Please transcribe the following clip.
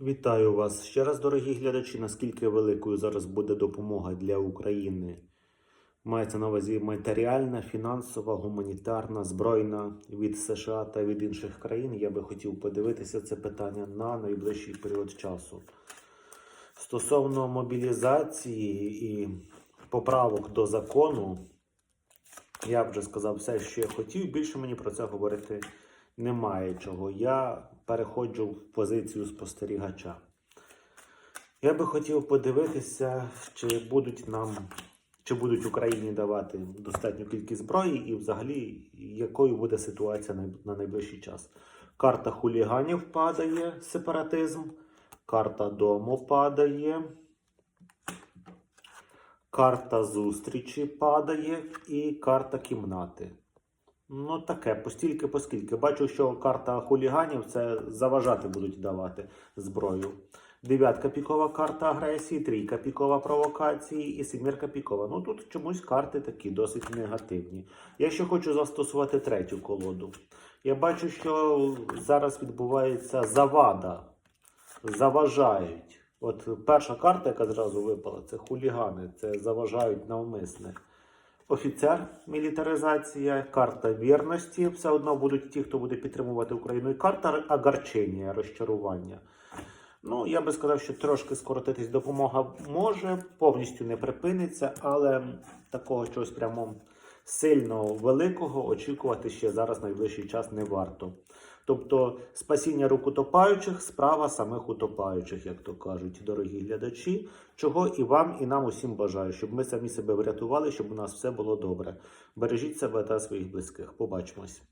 Вітаю вас ще раз, дорогі глядачі. Наскільки великою зараз буде допомога для України? Мається на увазі матеріальна, фінансова, гуманітарна, збройна від США та від інших країн. Я би хотів подивитися це питання на найближчий період часу. Стосовно мобілізації і поправок до закону, я вже сказав все, що я хотів. Більше мені про це говорити немає чого. Я переходжу в позицію спостерігача. Я би хотів подивитися, чи будуть нам, чи будуть Україні давати достатню кількість зброї, і взагалі якою буде ситуація на- на найближчий час. Карта хуліганів падає, сепаратизм, карта дому падає. Карта зустрічі падає і карта кімнати. Ну, таке, постільки, поскільки. Бачу, що карта хуліганів це заважати будуть давати зброю. Дев'ятка пікова карта агресії, трійка пікова провокації і сімірка пікова. Ну тут чомусь карти такі досить негативні. Я ще хочу застосувати третю колоду. Я бачу, що зараз відбувається завада. Заважають. От перша карта, яка зразу випала, це хулігани, це заважають навмисне. Офіцер, мілітаризація, карта вірності. Все одно будуть ті, хто буде підтримувати Україну. І карта огарчення, розчарування. Ну, я би сказав, що трошки скоротитись допомога може, повністю не припиниться, але такого чогось прямо сильно великого очікувати ще зараз найближчий час не варто. Тобто спасіння рук утопаючих справа самих утопаючих, як то кажуть, дорогі глядачі, чого і вам, і нам усім бажаю, щоб ми самі себе врятували, щоб у нас все було добре. Бережіть себе та своїх близьких. Побачимось.